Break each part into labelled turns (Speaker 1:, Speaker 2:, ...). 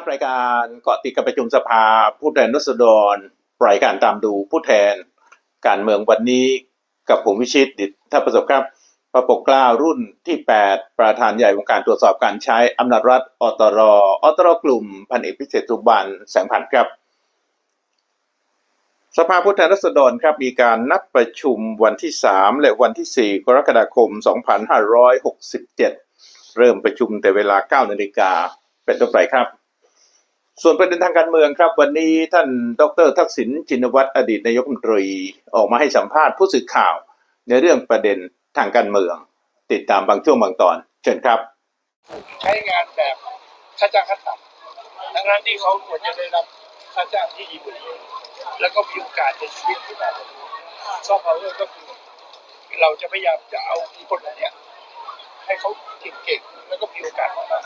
Speaker 1: ครับรายการเกาะติดการประชุมสภา ผู้แทนรัษฎรรายการตามดูผู้แทนการเมืองวันนี้กับผมวิชิตดิษฐประสบครับประปกเกล้ารุ่นที่ 8 ประธานใหญ่วงการตรวจสอบการใช้อำนาจรัฐอตรอตรกลุ่มพันเอกพิเศษสุบันแสงพันครับ สภาผู้แทนราษฎรครับมีการนัดประชุมวันที่ 3 และวันที่ 4 กรกฎาคม 2567 เริ่มประชุมแต่เวลา 9 นาฬิกาเป็นต้นไปครับ ส่วนประเด็นทางการเมืองครับ วันนี้ท่านดรทักษิณชินวัตรอดีตนายกรัฐมนตรีออกมาให้สัมภาษณ์ผู้สื่อข่าว ในเรื่องประเด็นทางการเมือง ติดตามบางช่วงบางตอน เชิญครับ
Speaker 2: ใช้งานแบบค่าจ้างขั้นต่ำทั้งนั้นที่เขาควรจะได้รับค่าจ้างที่ดีกว่านี้แล้วก็มีโอกาสในชีวิตที่มากกว่านี้ซอฟต์พาวเวอร์ก็คือเราจะพยายามจะเอาคนเหล่านี้ให้เขาเก่งๆแล้วก็มีโอกาสมาก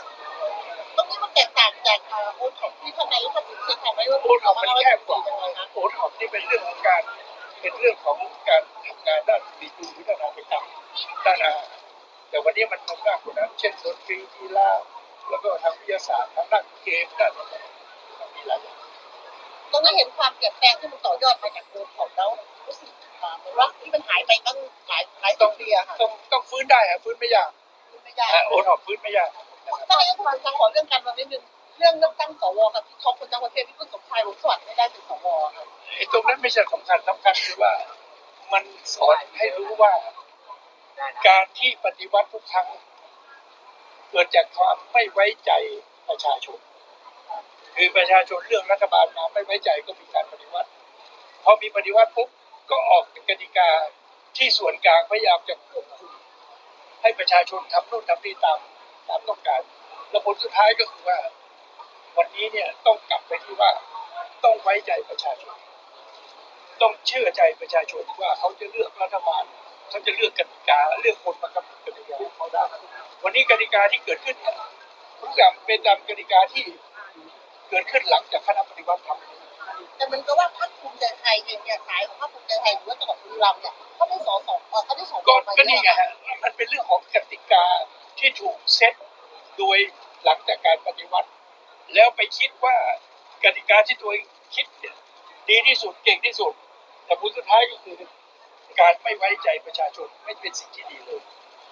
Speaker 3: ตรงนี้มันแตก ต่างจากเอ่อโอ๊ตของที่ท่านนายกรัฐมนตรีเคยทำไว้ว่า
Speaker 2: โอ๊ตออกมันแคบกว่า
Speaker 3: ยัง
Speaker 2: โอ๊ตออกนี่เป็นเรื่องของการ เป็นเรื่องของการทำงานด้านดีดูพัฒนาไปตามด้านอาหารแต่วันนี้มันมากกว่านั้น เช่นดนตรีกีฬาแล้วก็ทางวิทยาศาสตร์ทางด้านเกมด้านอะไรมีหลายอย่าง
Speaker 3: ตรงนี้เห็นความเปลี่ยนแปลงที่มันต่อยอดมาจากโอ๊ตของแล้วรู้สึกอ่าเหมือนว่าที่มันหายไปตั้งหลายหลายสิบปีอะค่ะ
Speaker 2: ต้องต้องฟื้นได้ฮะฟื้นไม่ยาก
Speaker 3: ไม่ได้
Speaker 2: ฮะโอนออกฟื้นไม่ยากนะครับ
Speaker 3: ท่านนายกรัฐมนตรีขอเรื่องการเมืองนิดนึง เรื่องเลือกตั้งสวกับที่ท็อปคนจังประเทศที่คุณสมชายวงสวัสดิ์ไม่ได้เป็นสวค่ะ
Speaker 2: ไอ้ตรงนั้นไม่ใช่สำคัญสำคัญคือว่า มันสอนให้รู้ว่า การที่ปฏิวัติทุกครั้งเกิดจากความไม่ไว้ใจประชาชน คือประชาชนเรื่องรัฐบาลมาไม่ไว้ใจก็มีการปฏิวัติพอมีปฏิวัติปุ๊บก็ออกเป็นกติกาที่ส่วนกลางพยายามจะควบคุมให้ประชาชนทำนู่นทำนี่ตามตามต้องการแล้วผลสุดท้ายก็คือว่า วันนี้เนี่ยต้องกลับไปที่ว่าต้องไว้ใจประชาชน ต้องเชื่อใจประชาชนว่าเขาจะเลือกรัฐบาลเขาจะเลือกกติกาเลือกคนมากำหนดกติกาของเขาได้วันนี้กติกาที่เกิดขึ้นเนี่ยทุกอย่างเป็นตามกติกาที่เกิดขึ้นหลังจากคณะปฏิวัติทำ
Speaker 3: แต่มันก็ว่าพรรคภูมิใจไทยเองเนี่ยสายของพรรคภูมิใจไทยหรือว่าจังหวัดบุรีรัมย์เนี่ยเขาได้สอสองเอ่อเขาได้สอง
Speaker 2: ก็
Speaker 3: มา
Speaker 2: ก็
Speaker 3: เย
Speaker 2: นี่ไง
Speaker 3: อะ
Speaker 2: ฮะมันเป็นเรื่องของกติกาที่ถูกเซตโดยหลังจากการปฏิวัติ แล้วไปคิดว่ากติกาที่ตัวเองคิดเนี่ยดีที่สุดเก่งที่สุด แต่ผลสุดท้ายก็คือการไม่ไว้ใจประชาชนไม่เป็นสิ่งที่ดีเลย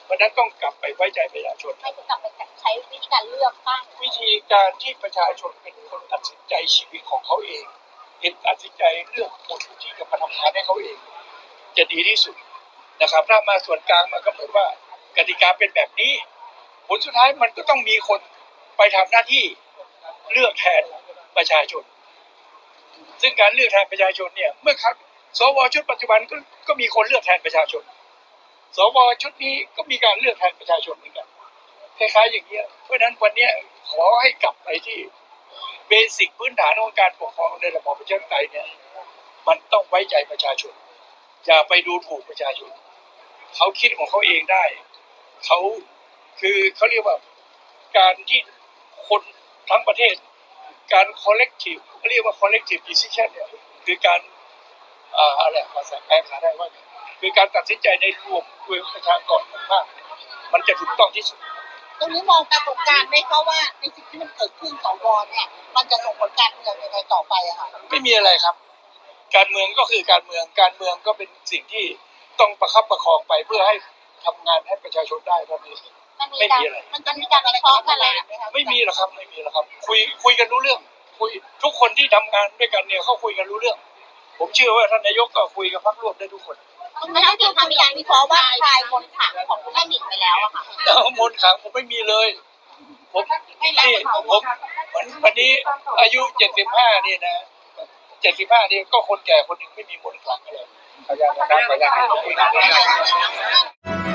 Speaker 2: เพราะฉะนั้นต้องกลับไปไว้ใจประชาชน
Speaker 3: ให้เขากลับไปใช้วิธีการเลือกตั้ง
Speaker 2: วิธีการที่ประชาชนเป็นคนตัดสินใจชีวิตของเขาเองเป็นตัดสินใจเรื่องคนที่จะมาทำงานให้เขาเอง จะดีที่สุดนะครับถ้ามาส่วนกลางมากำหนดว่ากติกาเป็นแบบนี้ ผลสุดท้ายมันก็ต้องมีคนไปทำหน้าที่ เลือกแทนประชาชน ซึ่งการเลือกแทนประชาชนเนี่ย เมื่อครับสวชุดปัจจุบันก็ก็มีคนเลือกแทนประชาชน สวชุดนี้ก็มีการเลือกแทนประชาชนเหมือนกันคล้ายๆอย่างเงี้ย เพราะฉะนั้นวันเนี้ยขอให้กลับไปที่เบสิกพื้นฐานของการปกครองในระบอบประชาธิปไตยเนี่ย มันต้องไว้ใจประชาชน อย่าไปดูถูกประชาชน เขาคิดของเขาเองได้ เขาคือเขาเรียกว่าการที่คน ทั้งประเทศ การ collective เขาเรียกว่า collective decision เนี่ยคือการอ่าอะไรภาษาแปลภาษาได้ว่าไงคือการตัดสินใจในรวมโดยประชากรของภาคเนี่ยมันจะถูกต้องที่สุด
Speaker 3: ตรงนี้มองปรากฏการณ์ไหมคะว่าในสิ่งที่มันเกิดขึ้นสวเนี่ยมันจะส่งผลการเมืองยังไงต่อไปอะค่ะ
Speaker 2: ไม่มีอะไรครับ การเมืองก็คือการเมืองการเมืองก็เป็นสิ่งที่ต้องประคับประคองไปเพื่อให้ทำงานให้ประชาชนได้เท่านี้
Speaker 3: มันมี
Speaker 2: ไม่
Speaker 3: การ
Speaker 2: มีอะไร
Speaker 3: มันจะมีการวิเคราะห์กันอะไรไหมคะ
Speaker 2: ไม่มีหรอกครับ ไม่มีหรอกครับ คุยคุยกันรู้เรื่อง คุยทุกคนที่ทำงานด้วยกันเนี่ยเขาคุยกันรู้เรื่อง ผมเชื่อว่าท่านนายกก็คุยกับพรรคร่วมได้ทุกคน
Speaker 3: ตรงนี้ที่ทำมีการวิเคราะห์ว่าคลายมนต์ขลังของคุณแม่หนิงไปแล้วอะค่ะ
Speaker 2: แต่ว่ามนต์ขลังผมไม่มีเลย ผมนี่ผมวันวันนี้อายุเจ็ดสิบห้านี่นะเจ็ดสิบห้านี่ก็คนแก่คนหนึ่งไม่มีมนต์ขลังอะไรขออนุญาตนะครับขออนุญาต